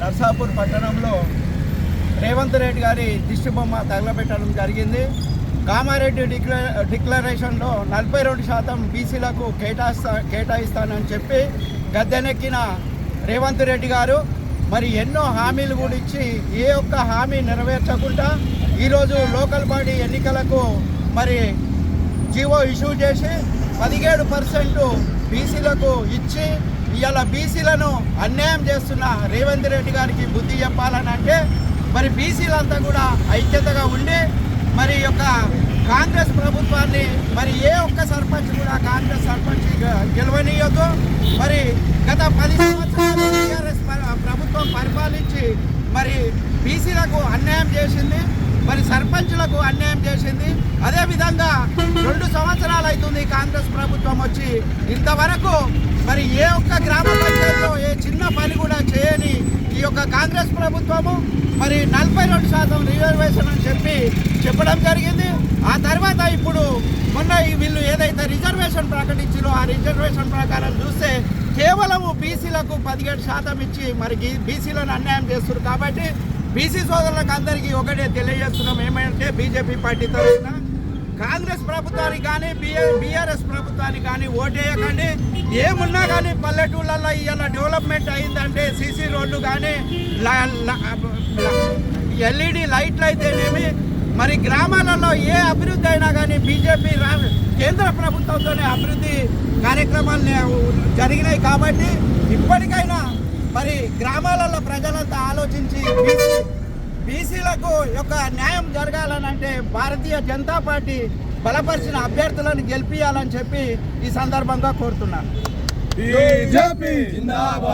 నర్సాపూర్ పట్టణంలో రేవంత్ రెడ్డి గారి దిష్టి బొమ్మ తగలబెట్టడం జరిగింది. కామారెడ్డి డిక్లరే డిక్లరేషన్లో నలభై రెండు శాతం బీసీలకు కేటాయిస్తా కేటాయిస్తానని చెప్పి గద్దెనెక్కిన రేవంత్ రెడ్డి గారు మరి ఎన్నో హామీలు కూడా ఇచ్చి ఏ ఒక్క హామీ నెరవేర్చకుండా ఈరోజు లోకల్ బాడీ ఎన్నికలకు మరి జీవో ఇష్యూ చేసి పదిహేడు పర్సెంట్ బీసీలకు ఇచ్చి ఇవాళ బీసీలను అన్యాయం చేస్తున్న రేవంత్ రెడ్డి గారికి బుద్ధి చెప్పాలని అంటే మరి బీసీలంతా కూడా ఐక్యతగా ఉండి మరి యొక్క కాంగ్రెస్ ప్రభుత్వాన్ని మరి ఏ ఒక్క సర్పంచ్ కూడా కాంగ్రెస్ సర్పంచ్ గెలవనీయదు మరి గత పది సంవత్సరాలు టీఆర్ఎస్ ప్రభుత్వం పరిపాలించి మరి బీసీలకు అన్యాయం చేసింది మరి సర్పంచులకు అన్యాయం చేసింది అదేవిధంగా రెండు సంవత్సరాలు అవుతుంది కాంగ్రెస్ ప్రభుత్వం వచ్చి. ఇంతవరకు మరి ఏ ఒక్క గ్రామ పంచాయతీలో ఏ చిన్న పని కూడా చేయని ఈ యొక్క కాంగ్రెస్ ప్రభుత్వము మరి నలభై రెండు శాతం రిజర్వేషన్ అని చెప్పి చెప్పడం జరిగింది. ఆ తర్వాత ఇప్పుడు మొన్న ఈ వీళ్ళు ఏదైతే రిజర్వేషన్ ప్రకటించారో ఆ రిజర్వేషన్ ప్రకారం చూస్తే కేవలం బీసీలకు పదిహేడు శాతం ఇచ్చి మరి బీసీలను అన్యాయం చేస్తున్నారు కాబట్టి బీసీ సోదరులకు అందరికీ ఒకటే తెలియజేస్తున్నాం. ఏమంటే బీజేపీ పార్టీ తరఫున కాంగ్రెస్ ప్రభుత్వానికి కానీ బిఆర్ బీఆర్ఎస్ ప్రభుత్వానికి కానీ ఓటేయకండి. ఏమున్నా కానీ పల్లెటూళ్ళల్లో ఇవాళ డెవలప్మెంట్ అయిందంటే సీసీ రోడ్లు కానీ ఎల్ఈడి లైట్లు అయితేనేమి మరి గ్రామాలలో ఏ అభివృద్ధి అయినా కానీ బీజేపీ కేంద్ర ప్రభుత్వంతోనే అభివృద్ధి కార్యక్రమాలు జరిగినాయి కాబట్టి ఇప్పటికైనా మరి గ్రామాలలో ప్రజలంతా ఆలోచించి బీసీలకు యొక్క న్యాయం జరగాలనంటే భారతీయ జనతా పార్టీ బలపరిచిన అభ్యర్థులను గెలిపించాలని చెప్పి ఈ సందర్భంగా కోరుతున్నాను.